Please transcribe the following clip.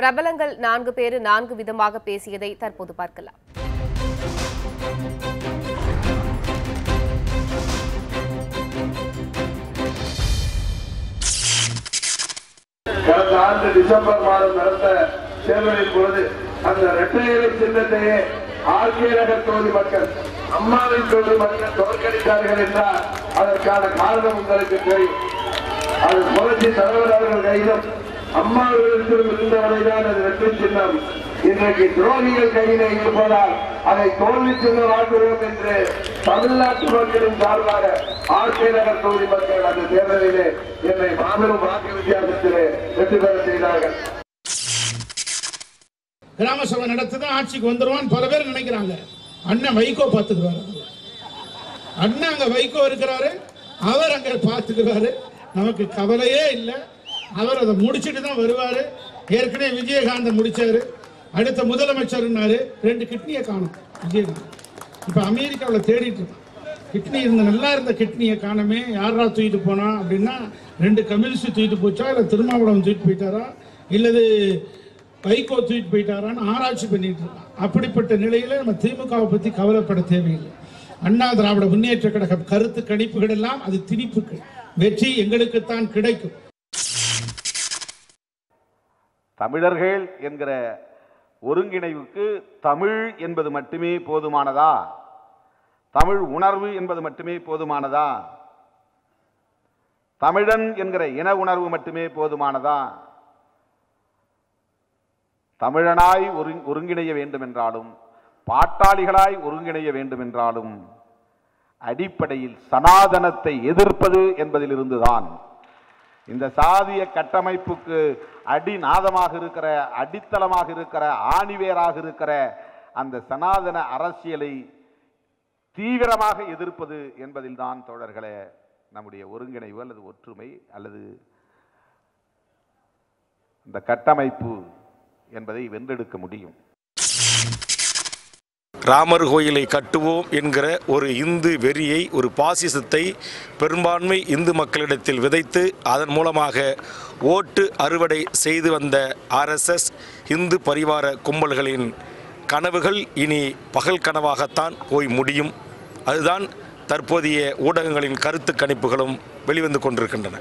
பிரபலங்கள் நான்கு பேர் நான்கு விதமாக பேசியதை தற்போது பார்க்கலாம். கடந்த ஆண்டு டிசம்பர் மாதம் நடந்த தேர்தலின் பொழுது அந்த இரட்டையிலை சின்னத்தையே ஆர்கே நகர் தொகுதி மக்கள் அம்மாவின் தொகுதி மக்கள் தோற்கடித்தார்கள் என்றால் அதற்கான காரணம் உங்களுக்கு தெரியும். அது புரட்சி தலைவர் அவர்கள் கையிலும் அம்மாவிடத்திலும் இருந்தவரைதான் அது வெற்றி சின்னம் இன்றைக்கு துரோகிகள் கையிலே இருப்பதால் அதை தோல்வி சின்னம் ஆக்குவோம் என்று தமிழ்நாட்டு மக்களின் சார்பாக ஆர்கே நகர் தொகுதி மக்கள் அந்த தேர்தலிலே என்னை மாபெரும் வாக்கு வித்தியாசத்திலே வெற்றி பெற செய்தார்கள். கிராம சபை நடத்துதான் ஆட்சிக்கு வந்துருவான்னு பல பேர் நினைக்கிறாங்க. அண்ணன் வைகோ பார்த்துக்குவாரு. அண்ணன் அங்க வைகோ இருக்கிறாரு. அவர் அங்க பார்த்துக்குவாரு. நமக்கு கவலையே இல்லை. அவர் அதை முடிச்சுட்டு தான் வருவார். ஏற்கனவே விஜயகாந்தன் முடித்தார் அடுத்த முதலமைச்சர்னாரு ரெண்டு கிட்னியை காணும். விஜயகாந்த். இப்போ அமெரிக்காவில் தேடிட்டு இருக்கான். கிட்னி இருந்த நல்லா இருந்த கிட்னியை காணமே. யாரா தூக்கிட்டு போனா அப்படின்னா ரெண்டு கம்யூனிஸ்ட் தூக்கிட்டு போச்சா? இல்லை திருமாவளவன் தூக்கிட்டு போயிட்டாரா? இல்லது வைகோ தூக்கிட்டு போயிட்டாரான்னு ஆராய்ச்சி பண்ணிட்டு இருக்கான். அப்படிப்பட்ட நிலையில நம்ம திமுகவை பற்றி கவலைப்பட தேவையில்லை. அண்ணா திராவிட முன்னேற்ற கழக கருத்து கணிப்புகள் எல்லாம் அது திணிப்புகள். வெற்றி எங்களுக்குத்தான் கிடைக்கும். தமிழர்கள் என்கிற ஒருங்கிணைவுக்கு தமிழ் என்பது மட்டுமே போதுமானதா? தமிழ் உணர்வு என்பது மட்டுமே போதுமானதா? தமிழன் என்கிற இன உணர்வு மட்டுமே போதுமானதா? தமிழனாய் ஒருங்- ஒருங்கிணைய வேண்டும் என்றாலும் பாட்டாளிகளாய் ஒருங்கிணைய வேண்டும் என்றாலும் அடிப்படையில் சனாதனத்தை எதிர்ப்பது என்பதிலிருந்துதான் இந்த சாதிய கட்டமைப்புக்கு அடிநாதமாக இருக்கிற அடித்தளமாக இருக்கிற ஆணிவேராக இருக்கிற அந்த சனாதன அரசியலை தீவிரமாக எதிர்ப்பது என்பதில்தான் தோழர்களே நம்முடைய ஒருங்கிணைவு அல்லது ஒற்றுமை அல்லது இந்த கட்டமைப்பு என்பதை வென்றெடுக்க முடியும். ராமர் கோயிலை கட்டுவோம் என்கிற ஒரு இந்து வெறியை ஒரு பாசிசத்தை பெரும்பான்மை இந்து மக்களிடத்தில் விதைத்து அதன் மூலமாக ஓட்டு அறுவடை செய்து வந்த ஆர்எஸ்எஸ் இந்து பரிவார கும்பல்களின் கனவுகள் இனி பகல் கனவாகத்தான் போய் முடியும். அதுதான் தற்போதைய ஊடகங்களின் கருத்து கணிப்புகளும் வெளிவந்து கொண்டிருக்கின்றன.